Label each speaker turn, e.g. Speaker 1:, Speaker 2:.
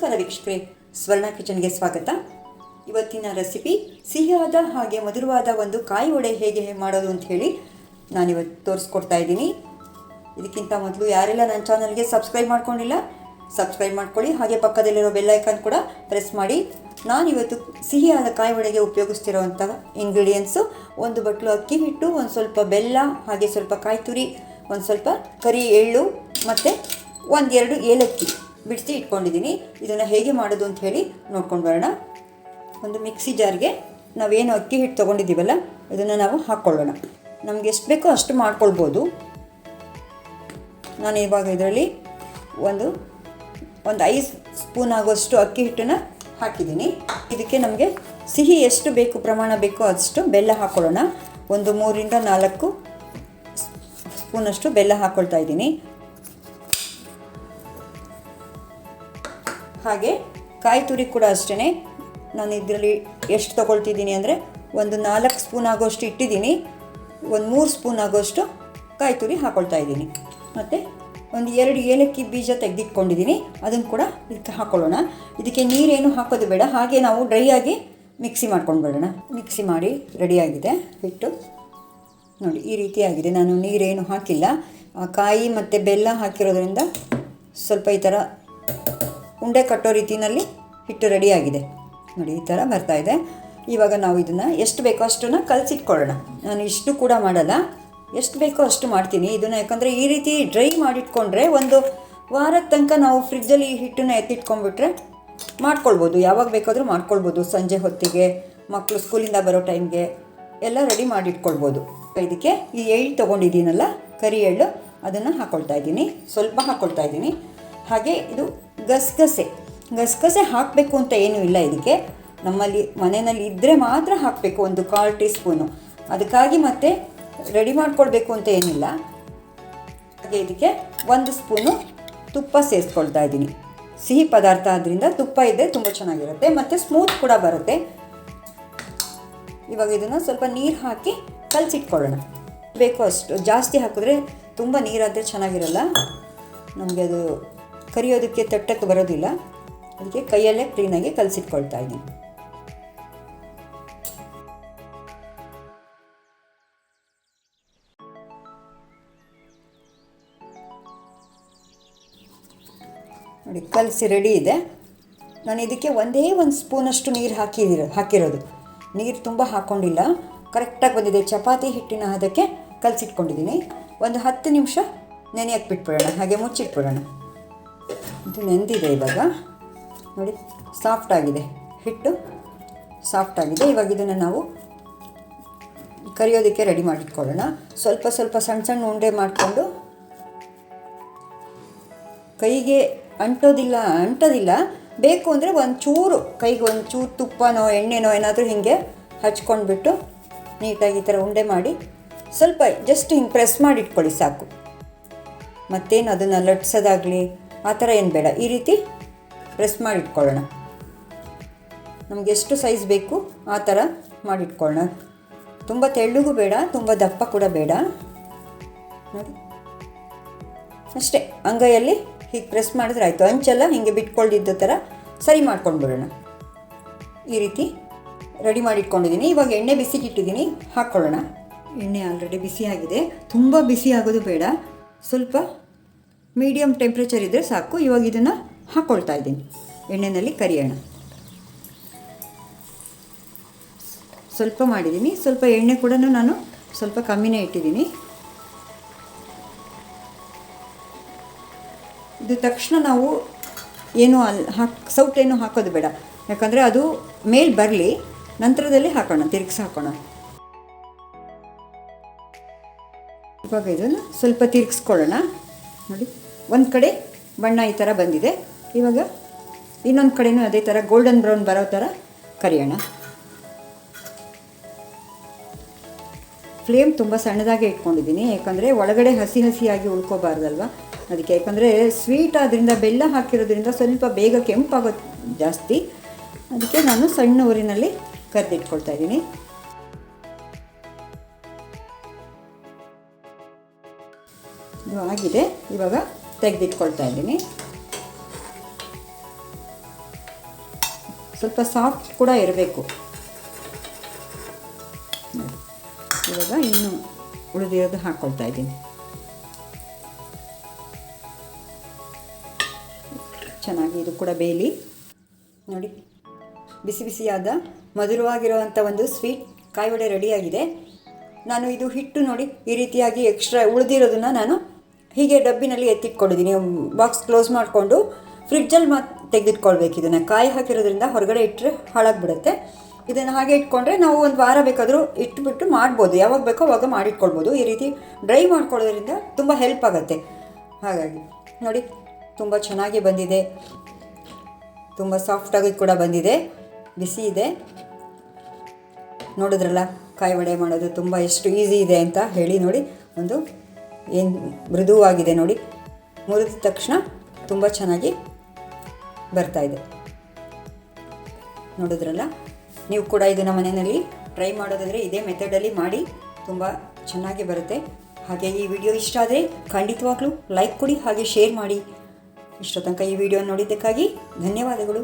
Speaker 1: ನಮಸ್ಕಾರ ವೀಕ್ಷಕರೇ, ಸ್ವರ್ಣ ಕಿಚನ್ಗೆ ಸ್ವಾಗತ. ಇವತ್ತಿನ ರೆಸಿಪಿ, ಸಿಹಿಯಾದ ಹಾಗೆ ಮಧುರವಾದ ಒಂದು ಕಾಯಿ ವಡೆ ಹೇಗೆ ಮಾಡೋದು ಅಂತ ಹೇಳಿ ನಾನಿವತ್ತು ತೋರಿಸ್ಕೊಡ್ತಾ ಇದ್ದೀನಿ. ಇದಕ್ಕಿಂತ ಮೊದಲು ಯಾರೆಲ್ಲ ನನ್ನ ಚಾನಲ್ಗೆ ಸಬ್ಸ್ಕ್ರೈಬ್ ಮಾಡ್ಕೊಂಡಿಲ್ಲ, ಸಬ್ಸ್ಕ್ರೈಬ್ ಮಾಡ್ಕೊಳ್ಳಿ. ಹಾಗೆ ಪಕ್ಕದಲ್ಲಿರೋ ಬೆಲ್ ಐಕಾನ್ ಕೂಡ ಪ್ರೆಸ್ ಮಾಡಿ. ನಾನಿವತ್ತು ಸಿಹಿಯಾದ ಕಾಯಿ ವಡೆಗೆ ಉಪಯೋಗಿಸ್ತಿರೋವಂಥ ಇಂಗ್ರೀಡಿಯೆಂಟ್ಸು, ಒಂದು ಬಟ್ಲು ಅಕ್ಕಿ ಹಿಟ್ಟು, ಒಂದು ಸ್ವಲ್ಪ ಬೆಲ್ಲ, ಹಾಗೆ ಸ್ವಲ್ಪ ಕಾಯಿ ತುರಿ ಒಂದು ಸ್ವಲ್ಪ ಕರಿ ಎಳ್ಳು, ಮತ್ತು ಒಂದೆರಡು ಏಲಕ್ಕಿ. ಬಿಡಿಸಿ ಇಟ್ಕೊಂಡಿದ್ದೀನಿ. ಇದನ್ನು ಹೇಗೆ ಮಾಡೋದು ಅಂತ ಹೇಳಿ ನೋಡ್ಕೊಂಡು ಬರೋಣ. ಒಂದು ಮಿಕ್ಸಿ ಜಾರ್ಗೆ ನಾವೇನು ಅಕ್ಕಿ ಹಿಟ್ಟು ತೊಗೊಂಡಿದ್ದೀವಲ್ಲ, ಇದನ್ನು ನಾವು ಹಾಕ್ಕೊಳ್ಳೋಣ ನಮ್ಗೆ ಎಷ್ಟು ಬೇಕೋ ಅಷ್ಟು ಮಾಡ್ಕೊಳ್ಬೋದು. ನಾನು ಇವಾಗ ಇದರಲ್ಲಿ ಒಂದು ಒಂದು ಐದು ಸ್ಪೂನ್ ಆಗೋಷ್ಟು ಅಕ್ಕಿ ಹಿಟ್ಟನ್ನು ಹಾಕಿದ್ದೀನಿ. ಇದಕ್ಕೆ ನಮಗೆ ಸಿಹಿ ಎಷ್ಟು ಬೇಕು, ಪ್ರಮಾಣ ಬೇಕೋ ಅಷ್ಟು ಬೆಲ್ಲ ಹಾಕ್ಕೊಳ್ಳೋಣ ಒಂದು ಮೂರಿಂದ ನಾಲ್ಕು ಸ್ಪೂನಷ್ಟು ಬೆಲ್ಲ ಹಾಕ್ಕೊಳ್ತಾ ಇದ್ದೀನಿ. ಹಾಗೆ ಕಾಯಿ ತುರಿ ಕೂಡ ಅಷ್ಟೇ ನಾನು ಇದರಲ್ಲಿ ಎಷ್ಟು ತೊಗೊಳ್ತಿದ್ದೀನಿ ಅಂದರೆ ಒಂದು ನಾಲ್ಕು ಸ್ಪೂನ್ ಆಗೋಷ್ಟು ಇಟ್ಟಿದ್ದೀನಿ. ಒಂದು ಮೂರು ಸ್ಪೂನ್ ಆಗೋಷ್ಟು ಕಾಯಿ ತುರಿ ಹಾಕ್ಕೊಳ್ತಾ ಇದ್ದೀನಿ. ಮತ್ತು ಒಂದು ಎರಡು ಏಲಕ್ಕಿ ಬೀಜ ತೆಗೆದಿಟ್ಕೊಂಡಿದ್ದೀನಿ. ಅದನ್ನು ಕೂಡ ಇದಕ್ಕೆ ಹಾಕ್ಕೊಳ್ಳೋಣ ಇದಕ್ಕೆ ನೀರೇನು ಹಾಕೋದು ಬೇಡ. ಹಾಗೆ ನಾವು ಡ್ರೈ ಆಗಿ ಮಿಕ್ಸಿ ಮಾಡ್ಕೊಂಡು ಬಿಡೋಣ ಮಿಕ್ಸಿ ಮಾಡಿ ರೆಡಿಯಾಗಿದೆ ಹಿಟ್ಟು. ನೋಡಿ, ಈ ರೀತಿಯಾಗಿದೆ ನಾನು ನೀರೇನು ಹಾಕಿಲ್ಲ. ಕಾಯಿ ಮತ್ತು ಬೆಲ್ಲ ಹಾಕಿರೋದ್ರಿಂದ ಸ್ವಲ್ಪ ಈ ಥರ ಉಂಡೆ ಕಟ್ಟೋ ರೀತಿಯಲ್ಲಿ ಹಿಟ್ಟು ರೆಡಿಯಾಗಿದೆ ನೋಡಿ, ಈ ಥರ ಬರ್ತಾ ಇದೆ. ಇವಾಗ ನಾವು ಇದನ್ನು ಎಷ್ಟು ಬೇಕೋ ಅಷ್ಟನ್ನು ಕಲಸಿಟ್ಕೊಳ್ಳೋಣ. ನಾನು ಇಷ್ಟು ಕೂಡ ಮಾಡಲ್ಲ. ಎಷ್ಟು ಬೇಕೋ ಅಷ್ಟು ಮಾಡ್ತೀನಿ. ಇದನ್ನು ಯಾಕಂದರೆ ಈ ರೀತಿ ಡ್ರೈ ಮಾಡಿಟ್ಕೊಂಡ್ರೆ ಒಂದು ವಾರದ ತನಕ ನಾವು ಫ್ರಿಜ್ಜಲ್ಲಿ ಈ ಹಿಟ್ಟನ್ನ ಎತ್ತಿಟ್ಕೊಂಡ್ಬಿಟ್ರೆ ಮಾಡ್ಕೊಳ್ಬೋದು. ಯಾವಾಗ ಬೇಕಾದರೂ ಮಾಡ್ಕೊಳ್ಬೋದು. ಸಂಜೆ ಹೊತ್ತಿಗೆ ಮಕ್ಕಳು ಸ್ಕೂಲಿಂದ ಬರೋ ಟೈಮ್ಗೆ ಎಲ್ಲ ರೆಡಿ ಮಾಡಿಟ್ಕೊಳ್ಬೋದು. ಇದಕ್ಕೆ ಈ ಎಳ್ಳು ತೊಗೊಂಡಿದ್ದೀನಲ್ಲ, ಕರಿ ಎಳ್ಳು, ಅದನ್ನು ಹಾಕ್ಕೊಳ್ತಾ ಇದ್ದೀನಿ. ಸ್ವಲ್ಪ ಹಾಕ್ಕೊಳ್ತಾ ಇದ್ದೀನಿ. ಹಾಗೆ ಇದು ಗಸಗಸೆ. ಗಸಗಸೆ ಹಾಕಬೇಕು ಅಂತ ಏನೂ ಇಲ್ಲ ಇದಕ್ಕೆ. ನಮ್ಮಲ್ಲಿ ಮನೆಯಲ್ಲಿ ಇದ್ದರೆ ಮಾತ್ರ ಹಾಕಬೇಕು ಒಂದು ಕಾಲು ಟೀ ಸ್ಪೂನು ಅದಕ್ಕಾಗಿ ಮತ್ತೆ ರೆಡಿ ಮಾಡಿಕೊಳ್ಬೇಕು ಅಂತ ಏನಿಲ್ಲ ಹಾಗೆ ಇದಕ್ಕೆ ಒಂದು ಸ್ಪೂನು ತುಪ್ಪ ಸೇರಿಸ್ಕೊಳ್ತಾ ಇದ್ದೀನಿ. ಸಿಹಿ ಪದಾರ್ಥ ಆದ್ದರಿಂದ ತುಪ್ಪ ಇದೆ ತುಂಬ ಚೆನ್ನಾಗಿರುತ್ತೆ. ಮತ್ತು ಸ್ಮೂತ್ ಕೂಡ ಬರುತ್ತೆ. ಇವಾಗ ಇದನ್ನು ಸ್ವಲ್ಪ ನೀರು ಹಾಕಿ ಕಲಸಿಟ್ಕೊಳ್ಳೋಣ. ಬೇಕು ಅಷ್ಟು. ಜಾಸ್ತಿ ಹಾಕಿದ್ರೆ ತುಂಬ ನೀರಾದರೆ ಚೆನ್ನಾಗಿರಲ್ಲ. ನಮಗೆ ಅದು ಕರಿಯೋದಕ್ಕೆ ತಟ್ಟಕ್ಕೆ ಬರೋದಿಲ್ಲ. ಅದಕ್ಕೆ ಕೈಯಲ್ಲೇ ಕ್ಲೀನಾಗಿ ಕಲಸಿಟ್ಕೊಳ್ತಾ ಇದ್ದೀನಿ. ನೋಡಿ, ಕಲಸಿ ರೆಡಿ ಇದೆ. ನಾನು ಇದಕ್ಕೆ ಒಂದೇ ಒಂದು ಸ್ಪೂನಷ್ಟು ನೀರು ಹಾಕಿದಿರೋ, ಹಾಕಿರೋದು. ನೀರು ತುಂಬ ಹಾಕ್ಕೊಂಡಿಲ್ಲ ಕರೆಕ್ಟಾಗಿ ಬಂದಿದೆ. ಚಪಾತಿ ಹಿಟ್ಟಿನ ಅದಕ್ಕೆ ಕಲಸಿಟ್ಕೊಂಡಿದ್ದೀನಿ. ಒಂದು ಹತ್ತು ನಿಮಿಷ ನೆನೆಯಕ್ಕೆ ಬಿಟ್ಬಿಡೋಣ. ಹಾಗೆ ಮುಚ್ಚಿಟ್ಬಿಡೋಣ. ಇದು ನೆಂದಿದೆ ಇವಾಗ. ನೋಡಿ ಸಾಫ್ಟ್ ಆಗಿದೆ. ಹಿಟ್ಟು ಸಾಫ್ಟ್ ಆಗಿದೆ. ಇವಾಗ ಇದನ್ನು ನಾವು ಕರಿಯೋದಕ್ಕೆ ರೆಡಿ ಮಾಡಿಟ್ಕೊಳ್ಳೋಣ. ಸ್ವಲ್ಪ ಸ್ವಲ್ಪ ಸಣ್ಣ ಸಣ್ಣ ಉಂಡೆ ಮಾಡಿಕೊಂಡು ಕೈಗೆ ಅಂಟೋದಿಲ್ಲ ಅಂಟೋದಿಲ್ಲ. ಬೇಕು ಅಂದರೆ ಒಂದು ಚೂರು ಕೈಗೆ ಒಂದು ಚೂರು ತುಪ್ಪನೋ, ಎಣ್ಣೆನೋ ಏನಾದರೂ ಹಿಂಗೆ ಹಚ್ಕೊಂಡ್ಬಿಟ್ಟು ನೀಟಾಗಿ ಈ ಥರ ಉಂಡೆ ಮಾಡಿ ಸ್ವಲ್ಪ ಜಸ್ಟ್ ಹಿಂಗೆ ಪ್ರೆಸ್ ಮಾಡಿಟ್ಕೊಳ್ಳಿ ಸಾಕು. ಮತ್ತೇನು ಅದನ್ನು ಲಟ್ಸೋದಾಗಲಿ ಆ ಥರ ಏನು ಬೇಡ. ಈ ರೀತಿ ಪ್ರೆಸ್ ಮಾಡಿಟ್ಕೊಳ್ಳೋಣ. ನಮಗೆ ಎಷ್ಟು ಸೈಜ್ ಬೇಕು ಆ ಥರ ಮಾಡಿಟ್ಕೊಳ್ಳೋಣ. ತುಂಬ ತೆಳ್ಳಗೂ ಬೇಡ, ತುಂಬ ದಪ್ಪ ಕೂಡ ಬೇಡ. ನೋಡಿ. ಅಷ್ಟೇ, ಅಂಗೈಯಲ್ಲಿ ಹೀಗೆ ಪ್ರೆಸ್ ಮಾಡಿದ್ರೆ ಆಯಿತು. ಅಂಚೆಲ್ಲ ಹೀಗೆ ಬಿಟ್ಕೊಂಡಿದ್ದ ಥರ ಸರಿ ಮಾಡ್ಕೊಂಡು ಬಿಡೋಣ ಈ ರೀತಿ ರೆಡಿ ಮಾಡಿಟ್ಕೊಂಡಿದ್ದೀನಿ. ಇವಾಗ ಎಣ್ಣೆ ಬಿಸಿಗಿಟ್ಟಿದ್ದೀನಿ. ಹಾಕ್ಕೊಳ್ಳೋಣ. ಎಣ್ಣೆ ಆಲ್ರೆಡಿ ಬಿಸಿಯಾಗಿದೆ. ತುಂಬ ಬಿಸಿ ಆಗೋದು ಬೇಡ. ಸ್ವಲ್ಪ ಮೀಡಿಯಮ್ ಟೆಂಪ್ರೇಚರ್ ಇದ್ದರೆ ಸಾಕು. ಇವಾಗ ಇದನ್ನು ಹಾಕ್ಕೊಳ್ತಾ ಇದ್ದೀನಿ. ಎಣ್ಣೆಯಲ್ಲಿ ಕರಿಯೋಣ. ಸ್ವಲ್ಪ ಮಾಡಿದ್ದೀನಿ. ಸ್ವಲ್ಪ ಎಣ್ಣೆ ಕೂಡ ನಾನು ಸ್ವಲ್ಪ ಕಮ್ಮಿನೇ ಇಟ್ಟಿದ್ದೀನಿ. ಇದು ತಕ್ಷಣ ನಾವು ಏನು ಅಲ್ಲಿ ಹಾಕಿ ಸೌಟೇನು ಹಾಕೋದು ಬೇಡ. ಯಾಕಂದರೆ ಅದು ಮೇಲೆ ಬರಲಿ, ನಂತರದಲ್ಲಿ ಹಾಕೋಣ, ತಿರುಗಿಸಿ ಹಾಕೋಣ. ಇವಾಗ ಇದನ್ನು ಸ್ವಲ್ಪ ತಿರುಗಿಸ್ಕೊಳ್ಳೋಣ. ನೋಡಿ. ಒಂದು ಕಡೆ ಬಣ್ಣ ಈ ಥರ ಬಂದಿದೆ. ಇವಾಗ ಇನ್ನೊಂದು ಕಡೆನೂ ಅದೇ ಥರ ಗೋಲ್ಡನ್ ಬ್ರೌನ್ ಬರೋ ಥರ ಕರಿಯೋಣ. ಫ್ಲೇಮ್ ತುಂಬ ಸಣ್ಣದಾಗೆ ಇಟ್ಕೊಂಡಿದ್ದೀನಿ. ಯಾಕಂದರೆ ಒಳಗಡೆ ಹಸಿ ಹಸಿಯಾಗಿ ಉಳ್ಕೋಬಾರ್ದಲ್ವ? ಅದಕ್ಕೆ ಯಾಕಂದರೆ ಸ್ವೀಟ್ ಆದ್ದರಿಂದ ಬೆಲ್ಲ ಹಾಕಿರೋದ್ರಿಂದ ಸ್ವಲ್ಪ ಬೇಗ ಕೆಂಪಾಗೋ ಜಾಸ್ತಿ. ಅದಕ್ಕೆ ನಾನು ಸಣ್ಣ ಊರಿನಲ್ಲಿ ಕರೆದಿಟ್ಕೊಳ್ತಾ ಇದ್ದೀನಿ. ಇದು ಆಗಿದೆ ಇವಾಗ ತೆಗೆದಿಟ್ಕೊಳ್ತಾ ಇದ್ದೀನಿ. ಸ್ವಲ್ಪ ಸಾಫ್ಟ್ ಕೂಡ ಇರಬೇಕು. ಇವಾಗ ಇನ್ನು ಉಳಿದಿರೋದು ಹಾಕ್ಕೊಳ್ತಾ ಇದ್ದೀನಿ. ಚೆನ್ನಾಗಿ ಇದು ಕೂಡ ಬೇಯಲಿ. ನೋಡಿ, ಬಿಸಿ ಬಿಸಿಯಾದ ಮಧುರವಾಗಿರುವಂಥ ಒಂದು ಸ್ವೀಟ್ ಕಾಯಿ ವಡೆ ರೆಡಿಯಾಗಿದೆ ನಾನು ಇದು ಹಿಟ್ಟು ನೋಡಿ ಈ ರೀತಿಯಾಗಿ ಎಕ್ಸ್ಟ್ರಾ ಉಳಿದಿರೋದನ್ನು ನಾನು ಹೀಗೆ ಡಬ್ಬಿನಲ್ಲಿ ಎತ್ತಿಟ್ಕೊಂಡಿದ್ದೀನಿ. ಬಾಕ್ಸ್ ಕ್ಲೋಸ್ ಮಾಡಿಕೊಂಡು ಫ್ರಿಡ್ಜಲ್ಲಿ ಮ ತೆಗೆದಿಟ್ಕೊಳ್ಬೇಕು ಇದನ್ನು ಕಾಯಿ ಹಾಕಿರೋದ್ರಿಂದ ಹೊರಗಡೆ ಇಟ್ಟರೆ ಹಾಳಾಗ್ಬಿಡುತ್ತೆ. ಇದನ್ನು ಹಾಗೆ ಇಟ್ಕೊಂಡ್ರೆ ನಾವು ಒಂದು ವಾರ ಬೇಕಾದರೂ ಇಟ್ಬಿಟ್ಟು ಮಾಡ್ಬೋದು. ಯಾವಾಗ ಬೇಕೋ ಅವಾಗ ಮಾಡಿಟ್ಕೊಳ್ಬೋದು. ಈ ರೀತಿ ಡ್ರೈ ಮಾಡ್ಕೊಳ್ಳೋದ್ರಿಂದ ತುಂಬ ಹೆಲ್ಪ್ ಆಗುತ್ತೆ. ಹಾಗಾಗಿ ನೋಡಿ, ತುಂಬ ಚೆನ್ನಾಗಿ ಬಂದಿದೆ. ತುಂಬ ಸಾಫ್ಟಾಗಿ ಕೂಡ ಬಂದಿದೆ. ಬಿಸಿ ಇದೆ. ನೋಡಿದ್ರಲ್ಲ, ಕಾಯಿ ವಡೆ ಮಾಡೋದು ತುಂಬ ಎಷ್ಟು ಈಸಿ ಇದೆ ಅಂತ ಹೇಳಿ ನೋಡಿ ಒಂದು ಏನು ಮೃದುವಾಗಿದೆ ನೋಡಿ. ಮುರಿದ ತಕ್ಷಣ ತುಂಬ ಚೆನ್ನಾಗಿ ಬರ್ತಾ ಇದೆ. ನೋಡಿದ್ರಲ್ಲ? ನೀವು ಕೂಡ ಇದನ್ನು ಮನೆಯಲ್ಲಿ ಟ್ರೈ ಮಾಡೋದಾದರೆ ಇದೇ ಮೆಥಡಲ್ಲಿ ಮಾಡಿ ತುಂಬ ಚೆನ್ನಾಗಿ ಬರುತ್ತೆ. ಹಾಗೆ ಈ ವಿಡಿಯೋ ಇಷ್ಟ ಆದರೆ ಖಂಡಿತವಾಗ್ಲೂ ಲೈಕ್ ಕೊಡಿ, ಹಾಗೆ ಶೇರ್ ಮಾಡಿ. ಇಷ್ಟೋ ತನಕ ಈ ವಿಡಿಯೋ ನೋಡಿದ್ದಕ್ಕಾಗಿ ಧನ್ಯವಾದಗಳು.